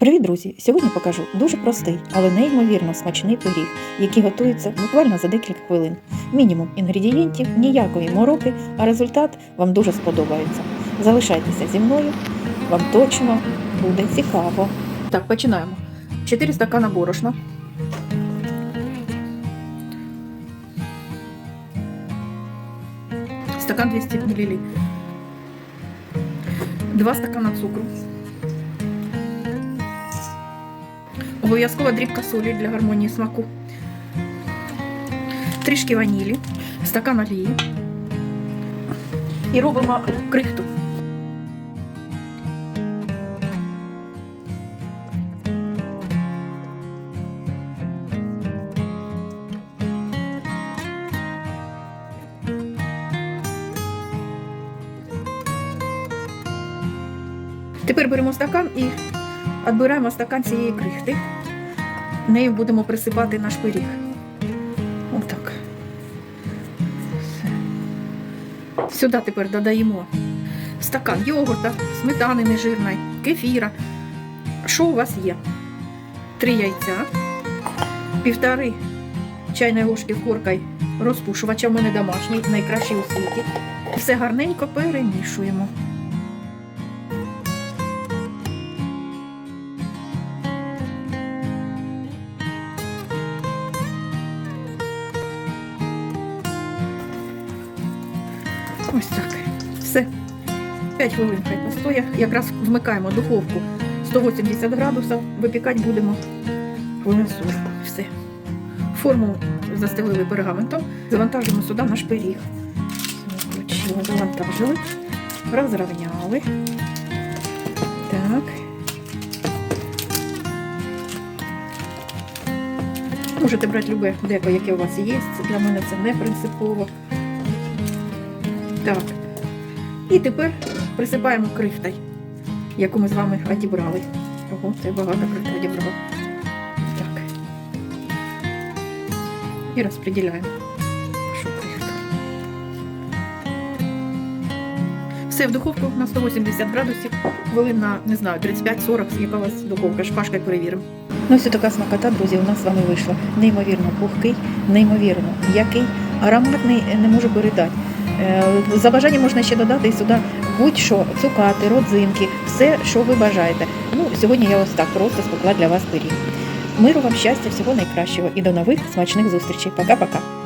Привіт, друзі! Сьогодні покажу дуже простий, але неймовірно смачний пиріг, який готується буквально за декілька хвилин. Мінімум інгредієнтів, ніякої мороки, а результат вам дуже сподобається. Залишайтеся зі мною, вам точно буде цікаво. Так, починаємо. 4 стакана борошна. Стакан 200 мл. 2 стакана цукру. Обов'язкова дрібка солі для гармонії смаку. Трішки ванілі, стакан олії. І робимо крихту. Тепер беремо стакан і відбираємо стакан цієї крихти. Нею будемо присипати наш пиріг. Отак. Все. Сюди тепер додаємо стакан йогурта, сметани нежирної, кефіра. Що у вас є? Три яйця, півтори чайної ложки коркай розпушувача, в мене домашній, найкращий у світі. Все гарненько перемішуємо. Ось так. Все. 5 хвилин хай постоє. Якраз вмикаємо духовку 180 градусів, випікати будемо хвилин 40. Все. Форму застелили пергаментом, завантажимо сюди наш пиріг. Включили, завантажили, розрівняли. Так. Можете брати любе деко, яке у вас є. Для мене це не принципово. Так. І тепер присипаємо крихтай, яку ми з вами одібрали. Ого, це багато крихти одібрали. Так. І розподіляємо. Що крихту. Все в духовку на 180 градусів, хвилин на, не знаю, 35-40, яка у вас духовка, шпажкою перевіримо. Ну, ось така смакота, друзі, у нас з вами вийшла. Неймовірно пухкий, неймовірно м'який, ароматний не можу передати. Е, За бажанням можна ще додати сюди будь-що, цукати, родзинки, все, що ви бажаєте. Ну, сьогодні я ось так просто спекла для вас пиріг. Миру вам щастя, всього найкращого і до нових смачних зустрічей. Пока-пока.